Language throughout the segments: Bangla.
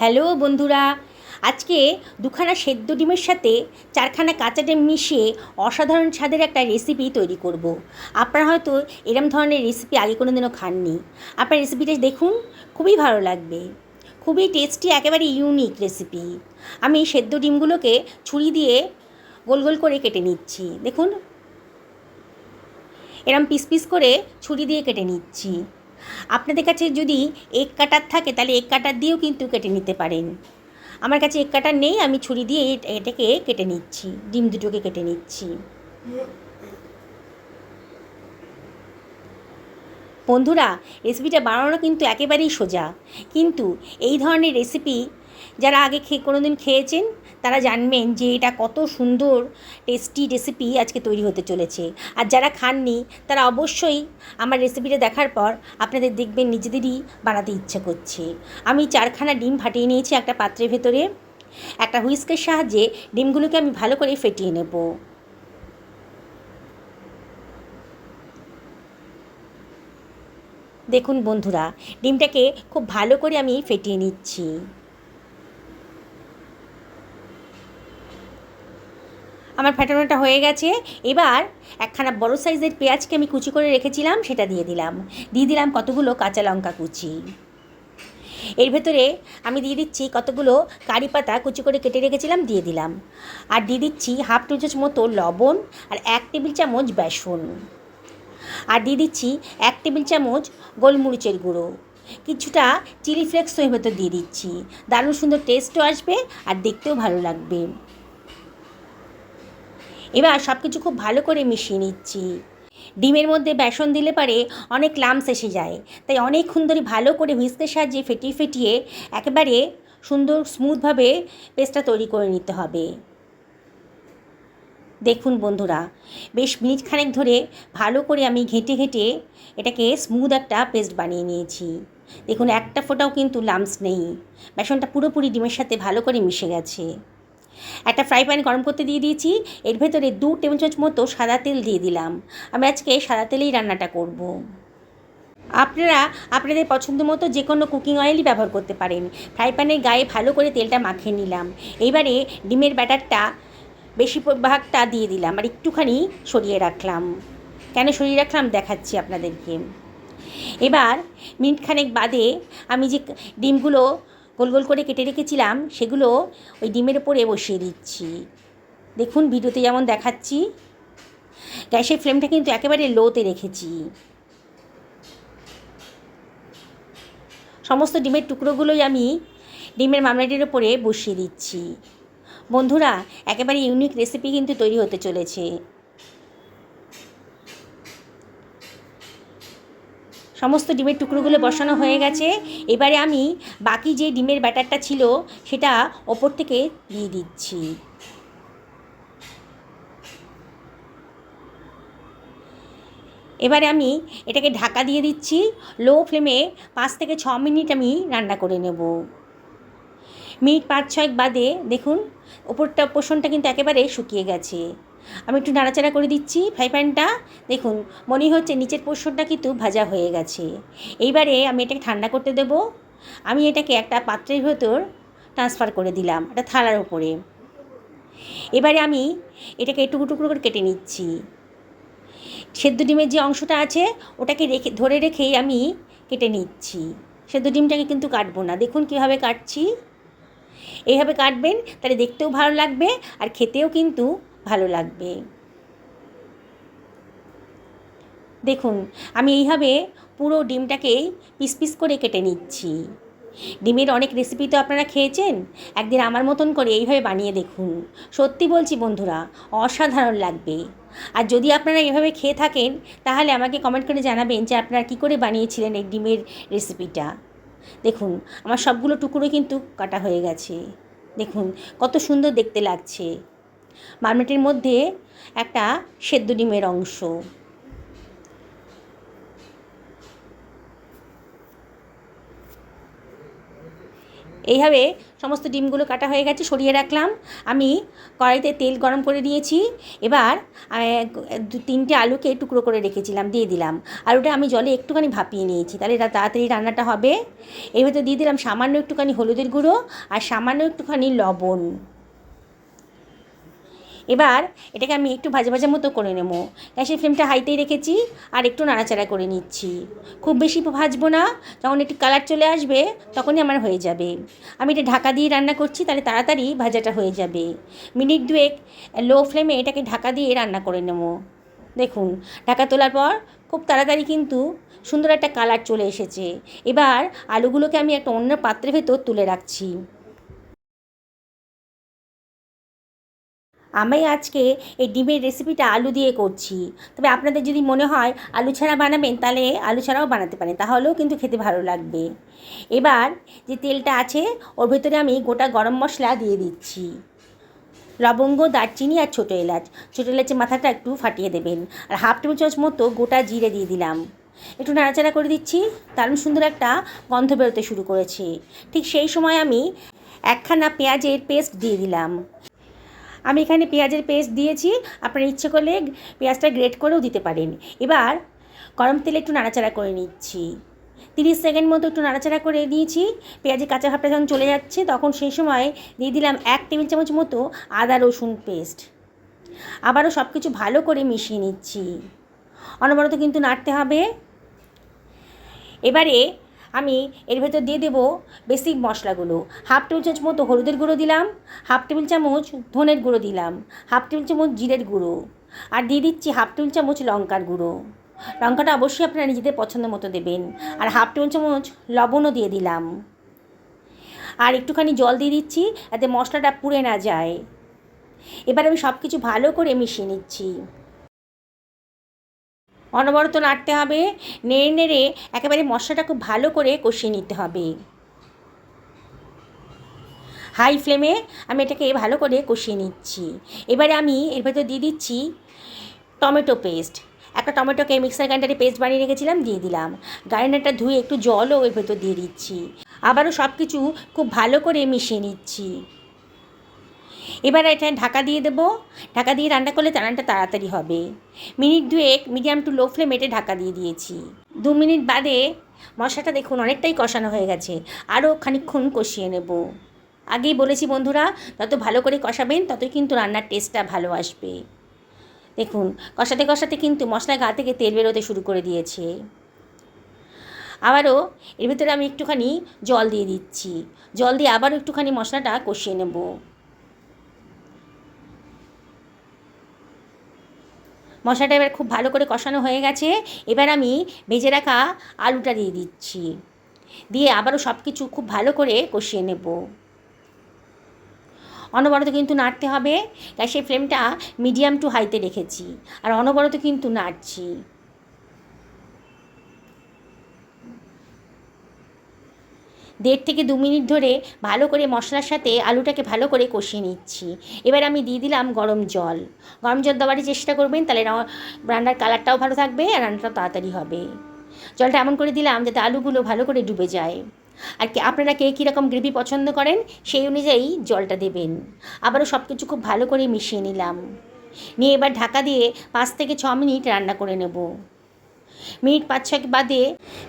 হ্যালো বন্ধুরা, আজকে দুখানা সেদ্ধ ডিমের সাথে চারখানা কাঁচা ডিম মিশিয়ে অসাধারণ স্বাদের একটা রেসিপি তৈরি করব। আপনারা হয়তো এরম ধরনের রেসিপি আগে কোনো দিনও খাননি। আপনার রেসিপিটা দেখুন, খুবই ভালো লাগবে। খুবই টেস্টি একেবারে ইউনিক রেসিপি আমি সেদ্ধ ডিমগুলোকে ছুরি দিয়ে গোল গোল করে কেটে নিচ্ছি। দেখুন, এরম পিস পিস করে ছুরি দিয়ে কেটে নিচ্ছি। আপনাদের কাছে যদি এক কাটার থাকে, তাহলে এক কাটার দিয়েও কিন্তু কেটে নিতে পারেন। আমার কাছে এক কাটার নেই, আমি ছুরি দিয়ে এটাকে কেটে নিচ্ছি, ডিম দুটোকে কেটে নিচ্ছি। বন্ধুরা, রেসিপিটা বানানো কিন্তু একেবারেই সোজা। কিন্তু এই ধরনের রেসিপি যারা আগে খেয়ে কোনো দিন খেয়েছেন, তারা জানবেন যে এটা কত সুন্দর টেস্টি রেসিপি আজকে তৈরি হতে চলেছে। আর যারা খাননি, তারা অবশ্যই আমার রেসিপিটা দেখার পর আপনাদের দেখবেন নিজেদেরই বানাতে ইচ্ছে করছে। আমি চারখানা ডিম ফাটিয়ে নিয়েছি একটা পাত্রের ভেতরে। একটা হুইস্কের সাহায্যে ডিমগুলোকে আমি ভালো করে ফেটিয়ে নেব। দেখুন বন্ধুরা, ডিমটাকে খুব ভালো করে আমি ফেটিয়ে নিচ্ছি। আমার ফেটানোটা হয়ে গেছে। এবার একখানা বড় সাইজের পেঁয়াজকে আমি কুচি করে রেখেছিলাম, সেটা দিয়ে দিলাম। দিয়ে দিলাম কতগুলো কাঁচা লঙ্কা কুচি। এর ভেতরে আমি দিয়ে দিচ্ছি কতগুলো কারি পাতা কুচি করে কেটে রেখেছিলাম, দিয়ে দিলাম। আর দিয়ে দিচ্ছি হাফ টি চামচ মতো লবণ আর এক টেবিল চামচ বেসন। আর দিয়ে দিচ্ছি এক টেবিল চামচ গোলমরিচের গুঁড়ো। কিছুটা চিলি ফ্লেক্সও এর ভেতর দিয়ে দিচ্ছি। দারুণ সুন্দর টেস্টও আসবে আর দেখতেও ভালো লাগবে। এবার সব কিছু খুব ভালো করে মিশিয়ে নিচ্ছি। ডিমের মধ্যে বেসন দিলে পারে অনেক লামস এসে যায়। তাই অনেকক্ষণ ধরে ভালো করে হুইস্কের সাহায্যে ফেটিয়ে ফেটিয়ে একেবারে সুন্দর স্মুথভাবে পেস্টটা তৈরি করে নিতে হবে। দেখুন বন্ধুরা, বেশ মিনিট খানেক ধরে ভালো করে আমি ঘেঁটে ঘেঁটে এটাকে স্মুথ একটা পেস্ট বানিয়ে নিয়েছি। দেখুন, একটা ফোঁটাও কিন্তু লামস নেই। বেসনটা পুরোপুরি ডিমের সাথে ভালো করে মিশে গেছে। একটা ফ্রাই প্যান গরম করতে দিয়ে দিয়েছি। এর ভেতরে দু টেবিল চামচ মতো সাদা তেল দিয়ে দিলাম। আমি আজকে সাদা তেলেই রান্নাটা করব। আপনারা, আপনাদের পছন্দ মতো যে কোনো কুকিং অয়েলই ব্যবহার করতে পারেন। ফ্রাই প্যানের গায়ে ভালো করে তেলটা মাখিয়ে নিলাম। এইবারে ডিমের ব্যাটারটা, বেশি ভাগটা দিয়ে দিলাম আর একটুখানি সরিয়ে রাখলাম। কেন সরিয়ে রাখলাম? দেখাচ্ছি আপনাদেরকে। এবার মিনিটখানেক বাদে আমি যে ডিমগুলো গোল গোল করে কেটে রেখেছিলাম, সেগুলো ওই ডিমের ওপরে বসিয়ে দিচ্ছি। দেখুন ভিডিওতে যেমন দেখাচ্ছি, গ্যাসের ফ্লেমটা কিন্তু একেবারে লোতে রেখেছি। সমস্ত ডিমের টুকরোগুলোই আমি ডিমের মামলাটির ওপরে বসিয়ে দিচ্ছি। বন্ধুরা, একেবারে ইউনিক রেসিপি কিন্তু তৈরি হতে চলেছে। সমস্ত ডিমের টুকরোগুলো বসানো হয়ে গেছে। এবারে আমি বাকি যে ডিমের ব্যাটারটা ছিল, সেটা ওপর থেকে দিয়ে দিচ্ছি। এবারে আমি এটাকে ঢাকা দিয়ে দিচ্ছি। লো ফ্লেমে পাঁচ থেকে ছ মিনিট আমি রান্না করে নেব। মিনিট পাঁচ ছয়েক বাদে দেখুন, ওপরটা, পোষণটা কিন্তু একেবারে শুকিয়ে গেছে। আমি একটু নাড়াচাড়া করে দিচ্ছি, ফ্রাই প্যানটা। দেখুন, মনে হচ্ছে নিচের পোষণটা কিন্তু ভাজা হয়ে গেছে। এইবারে আমি এটাকে ঠান্ডা করতে দেব। আমি এটাকে একটা পাত্রের ভেতর ট্রান্সফার করে দিলাম, একটা থালার উপরে। এবারে আমি এটাকে টুকরো টুকরো করে কেটে নিচ্ছি। সেদ্ধ ডিমের যে অংশটা আছে, ওটাকে রেখে, ধরে রেখেই আমি কেটে নিচ্ছি। সেদ্ধ ডিমটাকে কিন্তু কাটবো না। দেখুন কীভাবে কাটছি। এইভাবে কাটবেন, তাহলে দেখতেও ভালো লাগবে আর খেতেও কিন্তু ভালো লাগবে। দেখুন, আমি এইভাবে পুরো ডিমটাকেই পিস পিস করে কেটে নিচ্ছি। ডিমের অনেক রেসিপি তো আপনারা খেয়েছেন, একদিন আমার মতন করে এইভাবে বানিয়ে দেখুন। সত্যি বলছি বন্ধুরা, অসাধারণ লাগবে। আর যদি আপনারা এভাবে খেয়ে থাকেন, তাহলে আমাকে কমেন্ট করে জানাবেন যে আপনারা কী করে বানিয়েছিলেন এই ডিমের রেসিপিটা দেখুন, আমার সবগুলো টুকরো কিন্তু কাটা হয়ে গেছে। দেখুন, কত সুন্দর দেখতে লাগছে। মারমেটের মধ্যে একটা সেদ্ধ ডিমের অংশ। এইভাবে সমস্ত ডিমগুলো কাটা হয়ে গেছে, সরিয়ে রাখলাম। আমি কড়াইতে তেল গরম করে নিয়েছি। এবার তিনটে আলুকে টুকরো করে রেখেছিলাম, দিয়ে দিলাম। আলুটা আমি জলে একটুখানি ভাপিয়ে নিয়েছি, তাহলে এটা তাড়াতাড়ি রান্নাটা হবে। এর ভেতরে দিয়ে দিলাম সামান্য একটুখানি হলুদের গুঁড়ো আর সামান্য একটুখানি লবণ। এবার এটাকে আমি একটু ভাজা ভাজা মতো করে নেব। গ্যাসের ফ্লেমটা হাইতেই রেখেছি আর একটু নাড়াচাড়া করে নিচ্ছি। খুব বেশি ভাজবো না, যখন একটু কালার চলে আসবে তখনই আমার হয়ে যাবে। আমি এটা ঢাকা দিয়ে রান্না করছি, তাহলে তাড়াতাড়ি ভাজাটা হয়ে যাবে। মিনিট দুয়েক লো ফ্লেমে এটাকে ঢাকা দিয়ে রান্না করে নেব। দেখুন, ঢাকা তোলার পর খুব তাড়াতাড়ি কিন্তু সুন্দর একটা কালার চলে এসেছে। এবার আলুগুলোকে আমি একটা অন্য পাত্রের ভেতর তুলে রাখছি। আমি আজকে এই ডিমের রেসিপিটা আলু দিয়ে করছি। তবে আপনাদের যদি মনে হয় আলু ছাড়া বানাবেন, তাহলে আলু ছাড়াও বানাতে পারেন, তাহলেও কিন্তু খেতে ভালো লাগবে। এবার যে তেলটা আছে, ওর ভেতরে আমি গোটা গরম মশলা দিয়ে দিচ্ছি। লবঙ্গ, দারচিনি আর ছোটো এলাচ। ছোটো এলাচের মাথাটা একটু ফাটিয়ে দেবেন। আর হাফ টেবিল চামচ মতো গোটা জিরে দিয়ে দিলাম। একটু নাড়াচাড়া করে দিচ্ছি। দারুণ সুন্দর একটা গন্ধ বেরোতে শুরু করেছে। ঠিক সেই সময় আমি একখানা পেঁয়াজের পেস্ট দিয়ে দিলাম। আমি এখানে পেঁয়াজের পেস্ট দিয়েছি। আপনার ইচ্ছে করলে পেঁয়াজটা গ্রেট করেও দিতে পারেন। এবার গরম তেলে একটু নাড়াচাড়া করে নিচ্ছি। তিরিশ সেকেন্ড মতো একটু নাড়াচাড়া করে দিয়েছি পেঁয়াজের কাঁচা ভাবটা যখন চলে যাচ্ছে, তখন সেই সময় দিয়ে দিলাম এক টেবিল চামচ মতো আদা, রসুন পেস্ট। আবারও সব কিছু ভালো করে মিশিয়ে নিচ্ছি। অনবরত কিন্তু নাড়তে হবে। এবারে আমি এর ভেতর দিয়ে দেবো বেসিক মশলাগুলো। হাফ টেবিল চামচ মতো হলুদের গুঁড়ো দিলাম হাফ টেবিল চামচ ধনের গুঁড়ো দিলাম হাফ টেবিল চামচ জিরের গুঁড়ো, আর দিয়ে দিচ্ছি হাফ টেবিল চামচ লঙ্কার গুঁড়ো। লঙ্কাটা অবশ্যই আপনারা নিজেদের পছন্দ মতো দেবেন, আর হাফ টেবিল চামচ লবণও দিয়ে দিলাম। আর একটুখানি জল দিয়ে দিচ্ছি, যাতে মশলাটা পুড়ে না যায়। এবার আমি সব কিছু ভালো করে মিশিয়ে নিচ্ছি। অনবরত নাড়তে হবে। নেড়ে নেড়ে একেবারে মশলাটা খুব ভালো করে কষিয়ে নিতে হবে। হাই ফ্লেমে আমি এটাকে ভালো করে কষিয়ে নিচ্ছি। এবারে আমি এর ভেতর দিয়ে দিচ্ছি টমেটো পেস্ট। একটা টমেটোকে মিক্সার গ্রাইন্ডারে পেস্ট বানিয়ে রেখেছিলাম, দিয়ে দিলাম। গ্রাইন্ডারটা ধুয়ে একটু জলও এর ভেতর দিয়ে দিচ্ছি। আবারও সব কিছু খুব ভালো করে মিশিয়ে নিচ্ছি। এবার এটা ঢাকা দিয়ে দেবো। ঢাকা দিয়ে রান্না করলে রান্নাটা তাড়াতাড়ি হবে। মিনিট দুয়েক মিডিয়াম টু লো ফ্লেম এটা ঢাকা দিয়ে দিয়েছি। দু মিনিট বাদে মশলাটা দেখুন অনেকটাই কষানো হয়ে গেছে। আরও খানিকক্ষণ কষিয়ে নেব। আগেই বলেছি বন্ধুরা, যত ভালো করে কষাবেন ততই কিন্তু রান্নার টেস্টটা ভালো আসবে। দেখুন, কষাতে কষাতে কিন্তু মশলা গা থেকে তেল বেরোতে শুরু করে দিয়েছে। আবারও এর ভিতরে আমি একটুখানি জল দিয়ে দিচ্ছি। জল দিয়ে আবারও একটুখানি মশলাটা কষিয়ে নেব। মশলাটা এবার খুব ভালো করে কষানো হয়ে গেছে। এবার আমি ভেজে রাখা আলুটা দিয়ে দিচ্ছি। দিয়ে আবারও সব কিছু খুব ভালো করে কষিয়ে নেব। অনবরত কিন্তু নাড়তে হবে গ্যাসের ফ্লেমটা মিডিয়াম টু হাইতে রেখেছি। আর অনবরত কিন্তু নাড়ছি। দেড় থেকে দু মিনিট ধরে ভালো করে মশলার সাথে আলুটাকে ভালো করে কষিয়ে নিচ্ছি। এবার আমি দিয়ে দিলাম গরম জল। গরম জল দেওয়ারই চেষ্টা করবেন, তাহলে রান্নার কালারটাও ভালো থাকবে আর রান্নাটাও তাড়াতাড়ি হবে। জলটা এমন করে দিলাম যাতে আলুগুলো ভালো করে ডুবে যায়। আর কি আপনারা কে কীরকম গ্রেভি পছন্দ করেন, সেই অনুযায়ী জলটা দেবেন। আবারও সব কিছু খুব ভালো করে মিশিয়ে নিলাম। নিয়ে এবার ঢাকা দিয়ে পাঁচ থেকে ছ মিনিট রান্না করে নেব। মিনিট পাঁচ ছয় বাদে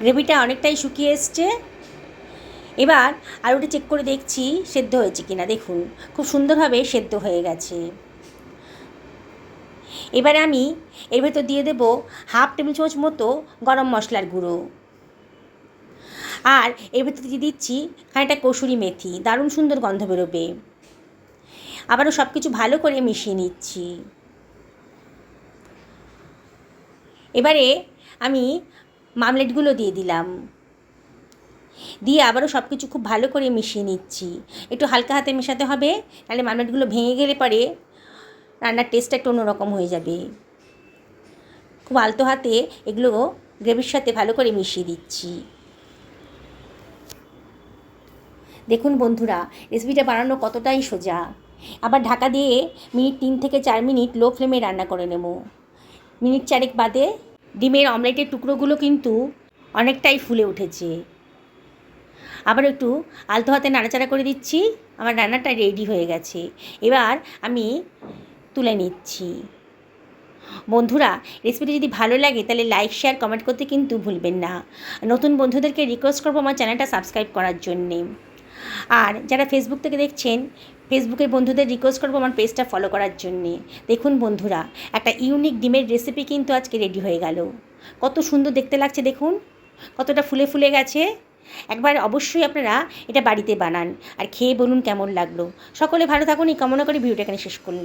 গ্রেভিটা অনেকটাই শুকিয়ে এসছে। এবার আলুটা চেক করে দেখছি সেদ্ধ হয়েছে কিনা, দেখুন, খুব সুন্দরভাবে সেদ্ধ হয়ে গেছে। এবারে আমি এর ভেতর দিয়ে দেব হাফ টেবিল চামচ মতো গরম মশলার গুঁড়ো। আর এর ভেতর দিয়ে দিচ্ছি খানিকটা কসুরি মেথি, দারুণ সুন্দর গন্ধ বেরোবে। আবারও সব কিছু ভালো করে মিশিয়ে নিচ্ছি। এবারে আমি মামলেটগুলো দিয়ে দিলাম। দিয়ে আবারও সব কিছু খুব ভালো করে মিশিয়ে নিচ্ছি। একটু হালকা হাতে মেশাতে হবে, নাহলে মামলেটগুলো ভেঙে গেলে পরে রান্নার টেস্টটা একটু অন্যরকম হয়ে যাবে। খুব আলতো হাতে এগুলো গ্রেভির সাথে ভালো করে মিশিয়ে দিচ্ছি। দেখুন বন্ধুরা, রেসিপিটা বানানো কতটাই সোজা। আবার ঢাকা দিয়ে মিনিট তিন থেকে চার মিনিট লো ফ্লেমে রান্না করে নেব। মিনিট চারেক বাদে ডিমের অমলেটের টুকরোগুলো কিন্তু অনেকটাই ফুলে উঠেছে। আবার একটু আলতো হাতে নাড়াচাড়া করে দিচ্ছি। আমার রান্নাটা রেডি হয়ে গেছে। এবার আমি তুলে নিচ্ছি। বন্ধুরা রেসিপিটি যদি ভালো লাগে, তাহলে লাইক শেয়ার কমেন্ট করতে কিন্তু ভুলবেন না। নতুন বন্ধুদেরকে রিকোয়েস্ট করব আমার চ্যানেলটা সাবস্ক্রাইব করার জন্যে। আর যারা ফেসবুক থেকে দেখছেন ফেসবুকের বন্ধুদের রিকোয়েস্ট করব আমার পেজটা ফলো করার জন্যে। দেখুন বন্ধুরা, একটা ইউনিক ডিমের রেসিপি কিন্তু আজকে রেডি হয়ে গেল। কত সুন্দর দেখতে লাগছে, দেখুন। কতটা ফুলে ফুলে গেছে। একবার অবশ্যই আপনারা এটা বাড়িতে বানান। আর খেয়ে বলুন কেমন লাগল। সকলে ভালো থাকুন, এই কামনা করে ভিডিওটা এখানে শেষ করলাম।